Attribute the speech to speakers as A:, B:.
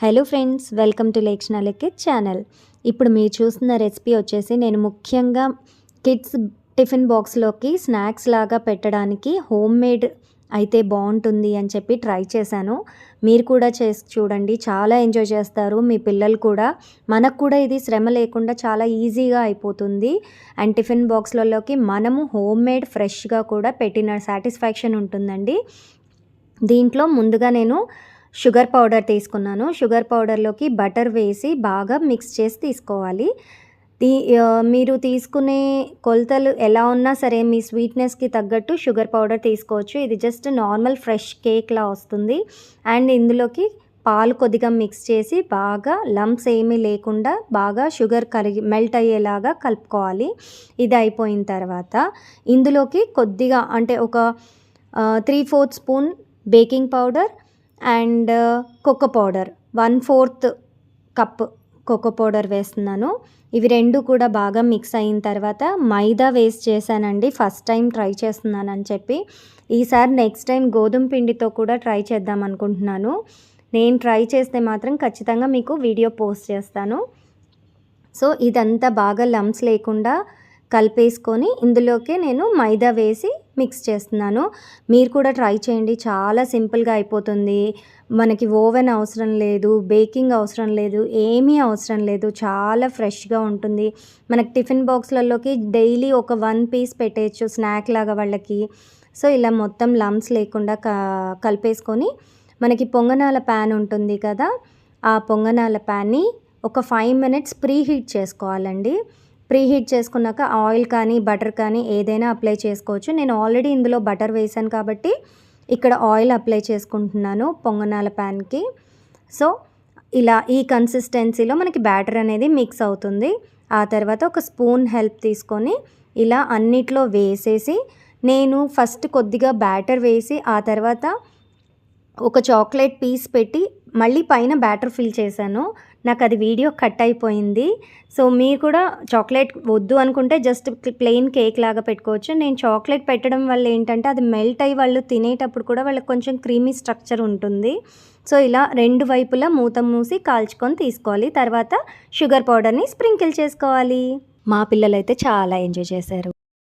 A: Hello friends welcome to లేక్షణ లెక్కే channel. ఇప్పుడు మీరు చూస్తున్న రెసిపీ వచ్చేసి నేను ముఖ్యంగా కిడ్స్ టిఫిన్ బాక్స్లోకి స్నాక్స్ లాగా పెట్టడానికి హోమ్ మేడ్ అయితే బాగుంటుంది అని చెప్పి ట్రై చేశాను. మీరు కూడా చేసి చూడండి. చాలా ఎంజాయ్ చేస్తారు. మీ పిల్లలు కూడా. మనకు కూడా ఇది శ్రమ లేకుండా చాలా ఈజీగా అయిపోతుంది. అండ్ టిఫిన్ బాక్స్లలోకి మనము హోమ్ మేడ్ ఫ్రెష్గా కూడా పెట్టిన సాటిస్ఫాక్షన్ ఉంటుందండి. దీంట్లో ముందుగా నేను షుగర్ పౌడర్ తీసుకున్నాను. షుగర్ పౌడర్లోకి బటర్ వేసి బాగా మిక్స్ చేసి తీసుకోవాలి. తీ మీరు తీసుకునే కొలతలు ఎలా ఉన్నా సరే మీ స్వీట్నెస్కి తగ్గట్టు షుగర్ పౌడర్ తీసుకోవచ్చు. ఇది జస్ట్ నార్మల్ ఫ్రెష్ కేక్లా వస్తుంది. అండ్ ఇందులోకి పాలు కొద్దిగా మిక్స్ చేసి బాగా లంప్స్ ఏమీ లేకుండా బాగా షుగర్ కరిగి మెల్ట్ అయ్యేలాగా కలుపుకోవాలి. ఇది అయిపోయిన తర్వాత ఇందులోకి కొద్దిగా అంటే ఒక three fourth spoon baking powder and cocoa powder one fourth cup cocoa powder వేస్తున్నాను. ఇవి రెండు కూడా బాగా మిక్స్ అయిన తర్వాత మైదా వేస్ట్ చేశానండి. ఫస్ట్ టైం ట్రై చేస్తున్నాను అని చెప్పి. ఈసారి నెక్స్ట్ టైం గోధుమ పిండితో కూడా ట్రై చేద్దాం అనుకుంటున్నాను. నేను ట్రై చేస్తే మాత్రం ఖచ్చితంగా మీకు వీడియో పోస్ట్ చేస్తాను. సో ఇదంతా బాగా లమ్స్ లేకుండా కలిపేసుకొని ఇందులోకే నేను మైదా వేసి మిక్స్ చేస్తున్నాను. మీరు కూడా ట్రై చేయండి. చాలా సింపుల్గా అయిపోతుంది. మనకి ఓవెన్ అవసరం లేదు బేకింగ్ అవసరం లేదు ఏమీ అవసరం లేదు. చాలా ఫ్రెష్గా ఉంటుంది. మనకి టిఫిన్ బాక్స్లలోకి డైలీ ఒక వన్ పీస్ పెట్టేయచ్చు స్నాక్ లాగా వాళ్ళకి. సో ఇలా మొత్తం లమ్స్ లేకుండా క కలిపేసుకొని మనకి పొంగనాల ప్యాన్ ఉంటుంది కదా ఆ పొంగనాల ప్యాన్ని ఒక ఫైవ్ మినిట్స్ ప్రీ హీట్ చేసుకోవాలండి. ప్రీ హీట్ చేసుకున్నాక ఆయిల్ కానీ బటర్ కానీ ఏదైనా అప్లై చేసుకోవచ్చు. నేను ఆల్రెడీ ఇందులో బటర్ వేసాను కాబట్టి ఇక్కడ ఆయిల్ అప్లై చేసుకుంటున్నాను పొంగనాల ప్యాన్కి. సో ఇలా ఈ కన్సిస్టెన్సీలో మనకి బ్యాటర్ అనేది మిక్స్ అవుతుంది. ఆ తర్వాత ఒక స్పూన్ హెల్ప్ తీసుకొని ఇలా అన్నిట్లో వేసేసి నేను ఫస్ట్ కొద్దిగా బ్యాటర్ వేసి ఆ తర్వాత ఒక చాక్లెట్ పీస్ పెట్టి మళ్ళీ పైన బ్యాటర్ ఫిల్ చేశాను. నాకు అది వీడియో కట్ అయిపోయింది. సో మీరు కూడా చాక్లెట్ వద్దు అనుకుంటే జస్ట్ ప్లెయిన్ కేక్ లాగా పెట్టుకోవచ్చు. నేను చాక్లెట్ పెట్టడం వల్ల ఏంటంటే అది మెల్ట్ అయ్యి వాళ్ళు తినేటప్పుడు కూడా వాళ్ళకి కొంచెం క్రీమీ స్ట్రక్చర్ ఉంటుంది. సో ఇలా రెండు వైపులా మూత మూసి కాల్చుకొని తీసుకోవాలి. తర్వాత షుగర్ పౌడర్ని స్ప్రింకిల్ చేసుకోవాలి. మా పిల్లలైతే చాలా ఎంజాయ్ చేశారు.